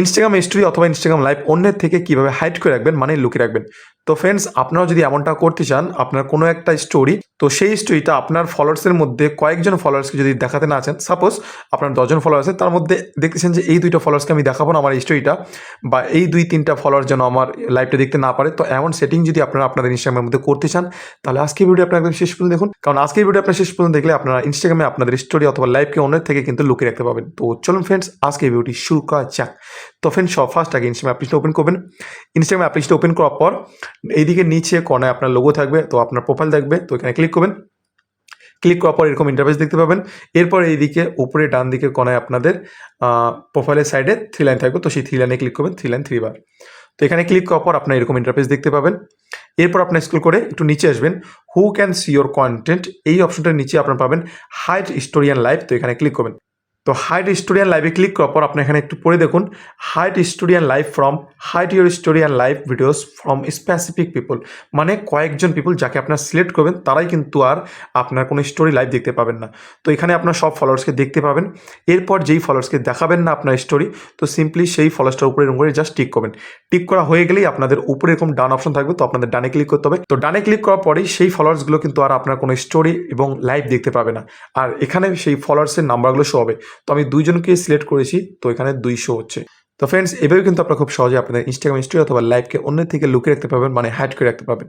Instagram story অথবা Instagram live অন্যের থেকে কীভাবে হাইড করে রাখবেন মানে লুকিয়ে রাখবেন? তো ফ্রেন্ডস আপনারাও যদি এমনটা করতে চান, আপনার কোনো একটা স্টোরি তো সেই স্টোরিটা আপনার ফলোয়ার্সের মধ্যে কয়েকজন ফলোয়ার্সকে যদি দেখাতে না চান সাপোজ আপনার দশজন ফলোয়ার আছে, তার মধ্যে দেখতেছেন যে এই দুইটা ফলোয়ার্সকে আমি দেখাবো না আমার স্টোরিটা বা এই দুই তিনটা ফলোয়ার যেন আমার লাইভটা দেখতে না পারে, তো এমন সেটিং যদি আপনারা আপনাদের ইনস্টাগ্রামের মধ্যে করতে চান, তাহলে আজকে ভিডিও আপনার একদম শেষ পর্যন্ত দেখুন। কারণ আজকে ভিডিও আপনার শেষ পর্যন্ত দেখলে আপনারা ইনস্টাগ্রামে আপনাদের স্টোরি অথবা লাইভকে অন্যের থেকে কিন্তু লুকিয়ে রাখতে পারবেন। তো চলুন ফ্রেন্ডস আজকে ভিডিওটি শুরু করা যাক। তো ফ্রেন্ডস সব ফার্স্ট আগে ইনস্টাগ্রাম অ্যাপ্লিকেশন ওপেন করবেন। ইনস্টাগ্রাম অ্যাপ্লিকেশন ওপেন করার পর এইদিকে নিচে কর্নায় আপনার লোগো থাকবে, তো আপনার প্রোফাইল থাকবে, তো এখানে ক্লিক করবেন। ক্লিক করার পর এরকম ইন্টারফেস দেখতে পাবেন। এরপর এইদিকে উপরে ডান দিকে কোনায় আপনাদের প্রোফাইলের সাইডে থ্রি লাইন থাকবে, তো সেই থ্রি লাইনে ক্লিক করবেন থ্রি লাইন থ্রি বার। তো এখানে ক্লিক করার পর আপনার এরকম ইন্টারফেস দেখতে পাবেন। এরপর আপনার স্কুল করে একটু নিচে আসবেন। Who can see your content এই অপশনটার নিচে আপনার পাবেন হাইট স্টোরিয়ান লাইভ তো এখানে ক্লিক করবেন। তো হাইট স্টোরিয়ান লাইভে ক্লিক করার পর আপনি এখানে একটু পড়ে দেখুন hide story and live from hide your story and live videos from specific people মানে কয়েকজন পিপল যাকে আপনার সিলেক্ট করবেন, তারাই কিন্তু আর আপনার কোনো স্টোরি লাইভ দেখতে পাবেন না। তো এখানে আপনার সব ফলোয়ার্সকে দেখতে পাবেন, এরপর যেই ফলোয়ার্সকে দেখাবেন না আপনার স্টোরি তো সিম্পলি সেই ফলোয়ার্সটার উপরে এরকম করে জাস্ট টিক করবেন। টিক করা হয়ে গেলেই আপনাদের উপরে এরকম ডান অপশন থাকবে, তো আপনাদের ডানে ক্লিক করতে হবে। তো ডানে ক্লিক করার পরেই সেই ফলোয়ার্সগুলো কিন্তু আর আপনার কোনো স্টোরি এবং লাইভ দেখতে পাবে না। আর এখানে সেই ফলোয়ার্সের নাম্বারগুলো শো হবে। তো আমি দুইজনকে সিলেক্ট করেছি, তো এখানে দুইশো হচ্ছে। তো ফ্রেন্ডস এভাবে কিন্তু আপনারা খুব সহজে আপনাদের ইনস্টাগ্রাম স্টোরি অথবা লাইভকে অন্যের থেকে লুকিয়ে রাখতে পারবেন মানে হাইড করে রাখতে পারবেন।